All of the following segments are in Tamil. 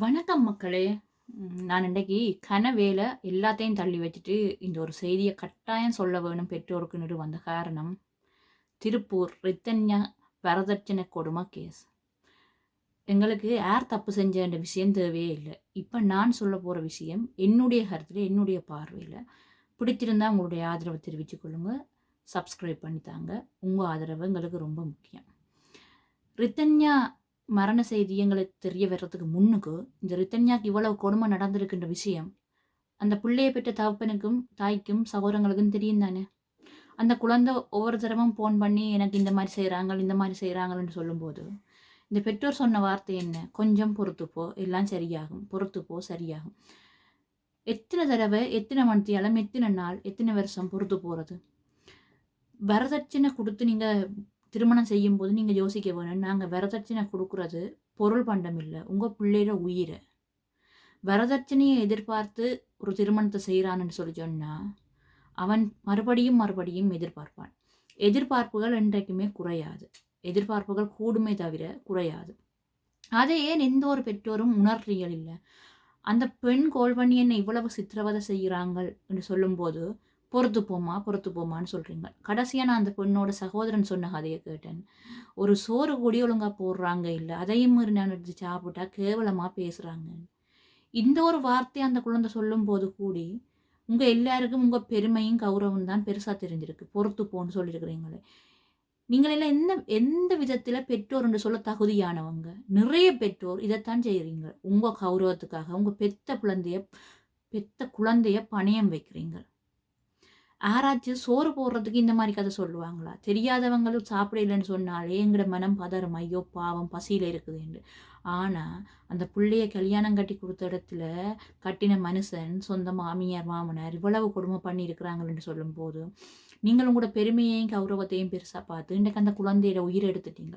வணக்கம் மக்களே. நான் இன்றைக்கி கனவேல எல்லாத்தையும் தள்ளி வச்சுட்டு இந்த ஒரு செய்தியை கட்டாயம் சொல்ல வேணும் பெற்றோருக்குன்னு வந்த காரணம் திருப்பூர் ரித்தன்யா வரதட்சணை கொடுமை கேஸ் எங்களுக்கு யார் தப்பு செஞ்சன்ற விஷயம் தேவையே இல்லை. இப்போ நான் சொல்ல போகிற விஷயம் என்னுடைய கருத்தில் என்னுடைய பார்வையில். பிடிச்சிருந்தா உங்களுடைய ஆதரவை தெரிவித்துக்கொள்ளுங்க சப்ஸ்கிரைப் பண்ணித்தாங்க. உங்கள் ஆதரவு எங்களுக்கு ரொம்ப முக்கியம். ரித்தன்யா மரண செய்தி எங்களுக்கு தெரிய வர்றதுக்கு முன்னுக்கு இந்த ரித்தன்யாக்கு இவ்வளவு கொடுமை நடந்திருக்கின்ற விஷயம் அந்த பிள்ளையை பெற்ற தகப்பனுக்கும் தாய்க்கும் சகோதரங்களுக்கும் தெரியும் தானே? அந்த குழந்தை ஒவ்வொரு தடவும் ஃபோன் பண்ணி எனக்கு இந்த மாதிரி செய்கிறாங்க இந்த மாதிரி செய்கிறாங்கன்னு சொல்லும்போது இந்த பெற்றோர் சொன்ன வார்த்தை என்ன? கொஞ்சம் பொறுத்துப்போ எல்லாம் சரியாகும் பொறுத்துப்போ சரியாகும். எத்தனை தடவை எத்தனை மணித்தியாலம் எத்தனை நாள் எத்தனை வருஷம் பொறுத்து போகிறது வரதட்சணை கொடுத்து நீங்கள் திருமணம் செய்யும்போது நீங்கள் யோசிக்க வேணும். நாங்கள் வரதட்சணை கொடுக்குறது பொருள் பண்டம் இல்லை. உங்கள் பிள்ளையோட உயிரை. வரதட்சணையை எதிர்பார்த்து ஒரு திருமணத்தை செய்கிறான்னு சொல்லி சொன்னால் அவன் மறுபடியும் மறுபடியும் எதிர்பார்ப்பான். எதிர்பார்ப்புகள் என்றைக்குமே குறையாது. எதிர்பார்ப்புகள் கூடுமே தவிர குறையாது. அதை ஏன் எந்த ஒரு பெற்றோரும் உணர்றீர்கள் இல்லை? அந்த பெண் கோல் பண்ணி என்னை இவ்வளவு சித்திரவதை செய்கிறாங்கள் என்று சொல்லும்போது பொறுத்து போமா பொறுத்து போமான்னு சொல்கிறீங்க கடைசியாக நான் அந்த பெண்ணோட சகோதரன் சொன்ன கதையை கேட்டேன். ஒரு சோறு கூடி ஒழுங்காக போடுறாங்க இல்லை அதையும் மீறி நான் எடுத்து சாப்பிட்டா கேவலமாக பேசுகிறாங்க இந்த ஒரு வார்த்தையை அந்த குழந்தை சொல்லும்போது கூடி உங்கள் எல்லாருக்கும் உங்கள் பெருமையும் கௌரவம் தான் பெருசாக தெரிஞ்சிருக்கு. பொறுத்து போன்னு சொல்லியிருக்கிறீங்களே. நீங்கள் எல்லாம் எந்த எந்த விதத்தில் பெற்றோர் என்று சொல்ல தகுதியானவங்க? நிறைய பெற்றோர் இதைத்தான் செய்கிறீங்க உங்கள் கௌரவத்துக்காக உங்கள் பெத்த குழந்தைய பெத்த குழந்தைய பணியம் வைக்கிறீங்க. யாராச்சும் சோறு போடுறதுக்கு இந்த மாதிரி கதை சொல்லுவாங்களா? தெரியாதவங்களும் சாப்பிடலன்னு சொன்னாலே எங்களோட மனம் பதறும். ஐயோ பாவம் பசியில் இருக்குதுன்னு ஆனால் அந்த பிள்ளைய கல்யாணம் கட்டி கொடுத்த இடத்துல கட்டின மனுஷன் சொந்த மாமியார் மாமனார் இவ்வளவு கொடுமை பண்ணியிருக்கிறாங்கன்னு சொல்லும்போது நீங்களும் கூட பெருமையையும் கௌரவத்தையும் பெருசாக பார்த்து இன்றைக்கு அந்த குழந்தையோட உயிரை எடுத்துட்டீங்க.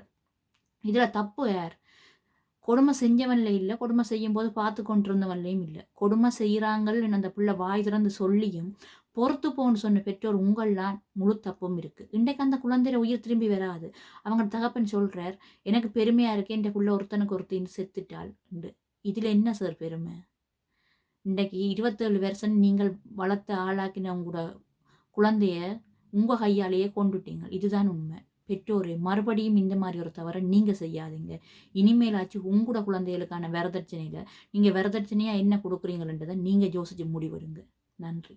இதில் தப்பு யார்? கொடுமை செஞ்சவன்ல இல்லை கொடுமை செய்யும் போது பார்த்து கொண்டிருந்தவன்லையும் இல்லை. கொடுமை செய்கிறாங்கன்னு அந்த பிள்ளை வாய் திறந்து சொல்லியும் பொறுத்து போன்னு சொன்ன பெற்றோர் உங்கள்லாம் முழு தப்பும் இருக்குது இன்றைக்கு அந்த குழந்தைய உயிர் திரும்பி வராது. அவங்க தகப்பன் சொல்கிறார் எனக்கு பெருமையாக இருக்கு என் பிள்ளை ஒருத்தனுக்கு ஒருத்தின்னு செத்துட்டாள். உண்டு இதில் என்ன சார் பெருமை? இன்றைக்கு இருபத்தேழு வருஷம் நீங்கள் வளர்த்து ஆளாக்கின உங்களோட குழந்தைய உங்கள் கையாலேயே கொண்டுட்டீங்க. இதுதான் உண்மை. பெற்றோர் மறுபடியும் இந்த மாதிரி ஒரு தவறை நீங்கள் செய்யாதீங்க. இனிமேலாச்சும் உங்களோட குழந்தைகளுக்கான வரதட்சணையில் நீங்கள் வரதட்சணையாக என்ன கொடுக்குறீங்கன்றதை நீங்கள் யோசித்து முடிவெடுங்க. நன்றி.